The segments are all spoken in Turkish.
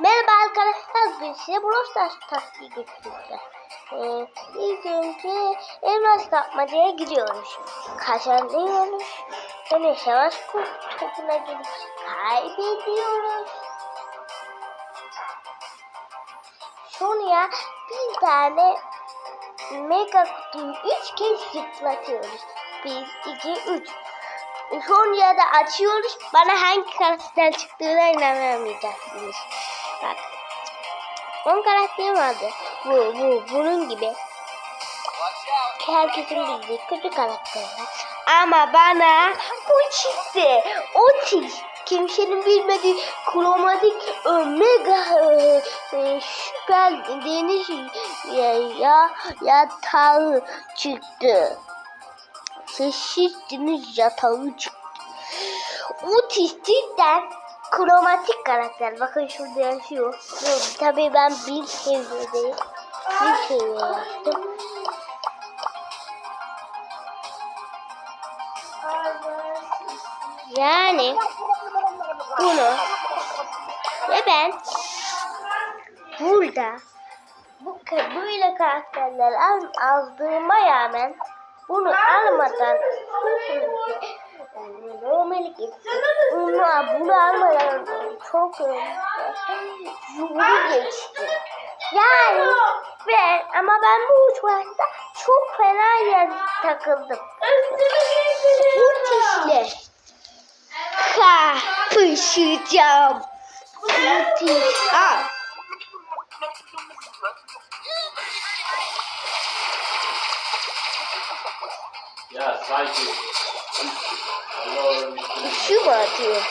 Merhaba arkadaşlar, bugün size Brawl Stars taktiği getireceğim. Ee, ilk önce elmas tapmacaya gidiyoruz. Kazanıyoruz. Sonra savaş kutu topuna gidip kaybediyoruz. Sonra bir tane mega kutuyu üç kez zıplatıyoruz. Bir, iki, üç. Sonra da açıyoruz. Bana hangi karakter çıktığına inanamayacaksınız. Bak. 10 karakterim vardı. Bu, bu, bunun gibi. Herkesin bildiği kötü karakterler. Ama bana bu çıktı. Otis. Kimsenin bilmediği kromatik omega e, e, süper deniz ya, ya, yatağı çıktı. Deniz yatağı çıktı. Otis cidden kromatik karakter. Bakın şurada yazıyor. Dur, tabii ben bir seviyedeyim. Bir seviye yaptım. Yani bunu ve ben burada bu böyle karakterler al, aldığıma rağmen bunu almadan gitti. Bunu, bunu almadan çok yolu geçti. Yani ben ama ben bu uçmakta çok fena yer takıldım. Müthişle kapışacağım. Müthiş. Aa. Ya sanki Allah'ım Şu mu atıyor?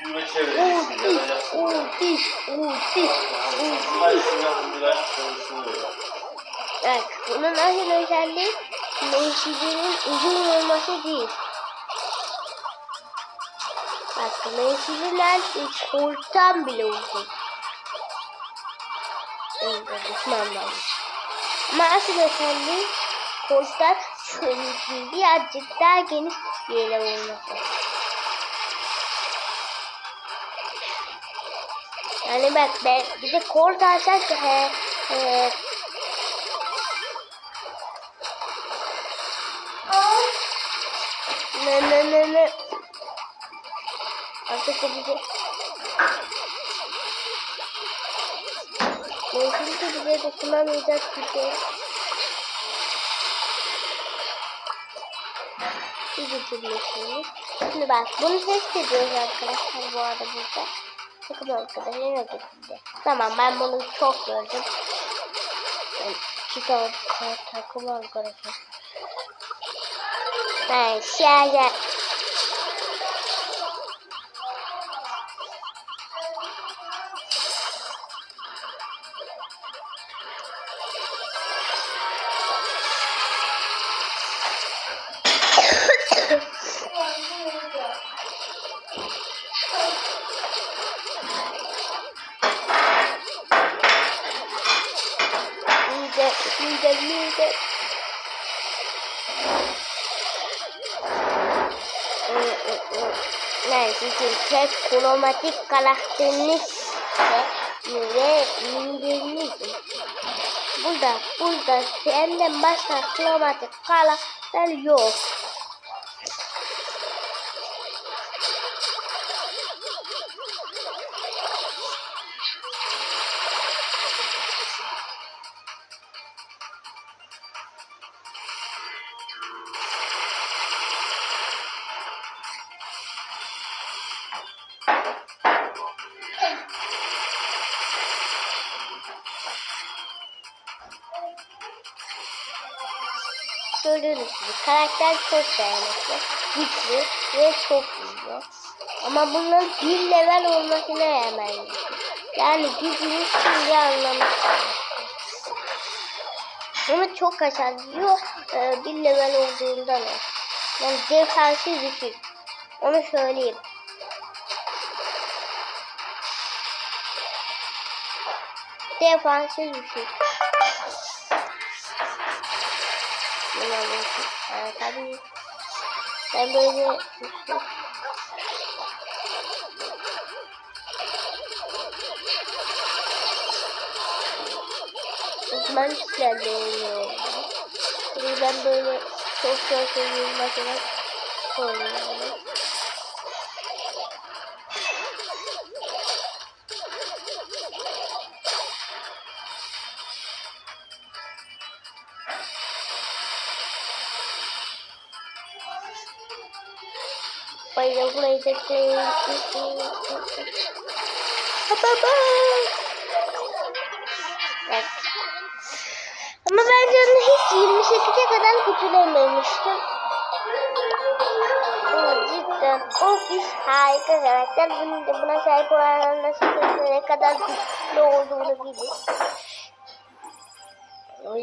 yüzüme çevireceksin Utis, yapsın. utis, utis. Bunlar şuna bunlar konuşuluyor. Bak bunun asıl özelliği mevsiminin uzun olması değil. Bak mevsimler korktan bile uzun. Evet, düşman varmış. Ama asıl özelliği korktan şöyle birazcık daha geniş bir yere olması. Yani bak ben bir de kort alsak he, he, Ne ne ne ne. Artık bize... Mümkün ki bize dokunamayacak. Bir bitirmişsiniz. Şimdi bak bunu test ediyoruz arkadaşlar bu arada burada. Takım arkadaşlar ne getirdi? Tamam ben bunu çok gördüm. Tane takım arkadaşlar. Ben şey Mide, mide. Neyse şimdi tek kromatik karakterini ve mideniz. Burada, burada senden başka kromatik karakter yok. Gördüğünüz gibi karakter çok dayanıklı, güçlü ve çok iyi. Ama bunun bir level olmasına rağmen yani gücünü şimdi anlamak Bunu çok aşağılıyor e, bir level olduğundan. Yani defansı düşük. Onu söyleyeyim. Köfte yapan şey bir şey. Bunu alıyorum. Yani tabii. Ben böyle Uzman işlerle oynuyorum. Şimdi so so so çok seviyorum Lezzetli. Baba. Evet. Ama bence onu hiç 28'e kadar kötülememiştim. Cidden o iş harika karakter. Bunun da buna sahip olanlar nasıl ne kadar güçlü olduğunu bilir. O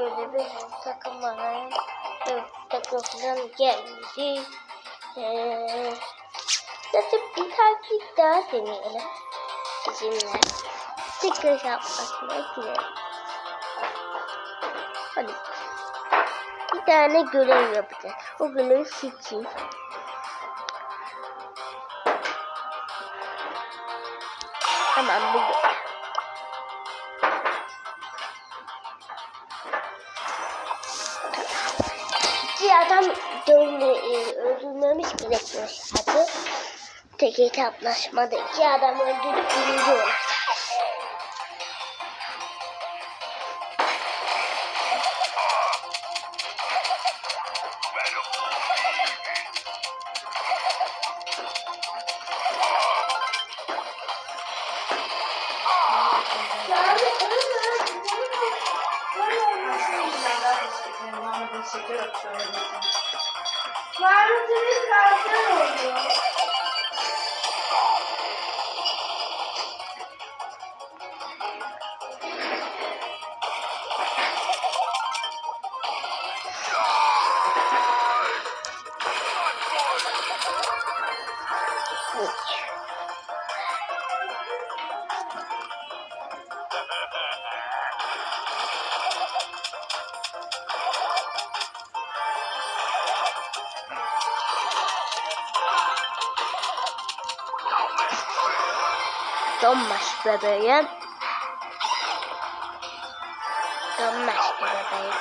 böyle bir takım. Evet, takım falan geldi. Ee, zaten bir takip daha deneyelim. Bizimle. Tekrar yapmasına girelim. Hadi. Bir tane görev yapacağız. O görevi seçeyim. Tamam bu görev. Adam e, öldürmemiz gerekiyor hadi. Tek hesaplaşmada iki adam öldürüp birinci olacak. Mahmut'un kanser oldu. Donmaş bebeğim. Donmaş bebeğim.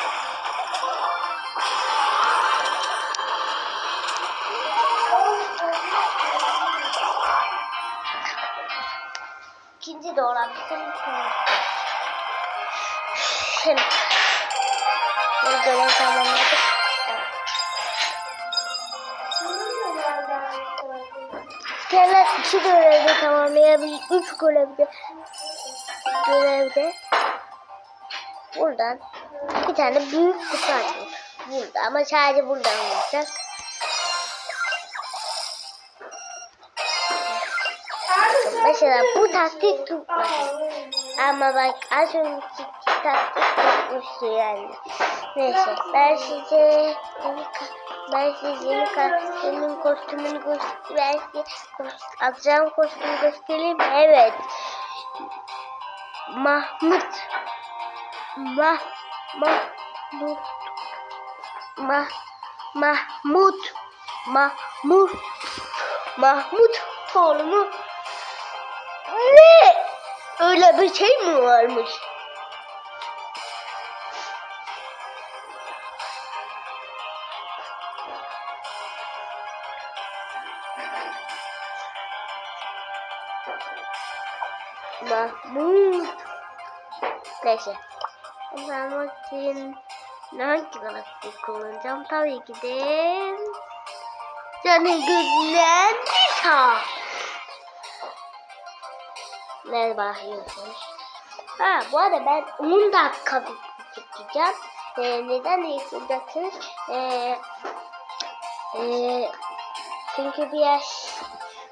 İkinci doğran Şimdi bu görev tamamladık. Kendiler iki görevde tamamlayabilir. Üç görevde görevde buradan bir tane büyük kutu açıyor. Burada ama sadece buradan olacak. Mesela bu taktik tutmadı. Ama bak az önceki taktik tutmuştu yani. Neyse ben size ben size kostümün kostümünü göster ben size alacağım kostümü göstereyim. Evet. Mahmut. Mah Mahmut. Mah Mahmut. Mahmut. Mahmut oğlumu ne? Öyle bir şey mi varmış? Mahmut. Neyse. Mahmut'un hangi galaktik kullanacağım? Tabii ki de canı gözünden Nita. Ne bakıyorsunuz? Ha bu arada ben 10 dakika çekeceğim. Ee, neden yıkacaksınız? Ee, ee, çünkü biraz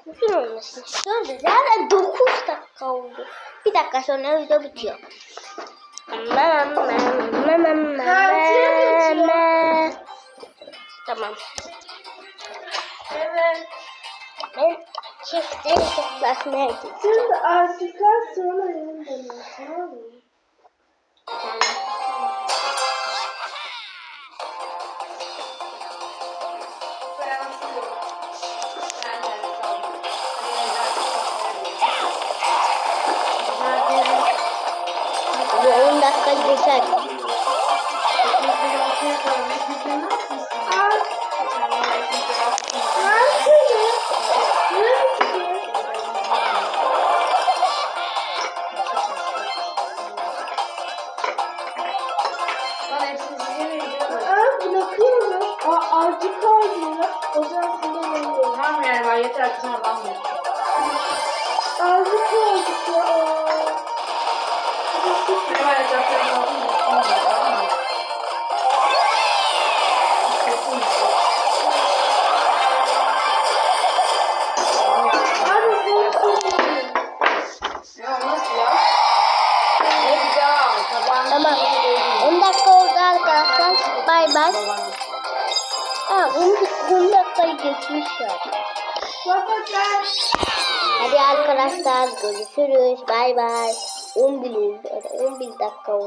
uzun olmasın istiyorum. Zaten 9 dakika oldu. Bir dakika sonra video bitiyor. Mam, Çifte hesaplaşmaya gideceğim. Sen de artıklar sonra benim dönüyor tamam mı? Bu 10 dakika geçer. Azıcık kaldı ya. O zaman size geliyorum. Tamam yani ben yeter sana ben de. Azıcık kaldık ya. Benim ben. Hadi arkadaşlar görüşürüz. Bay bay. 11 oldu. 11 dakika oldu.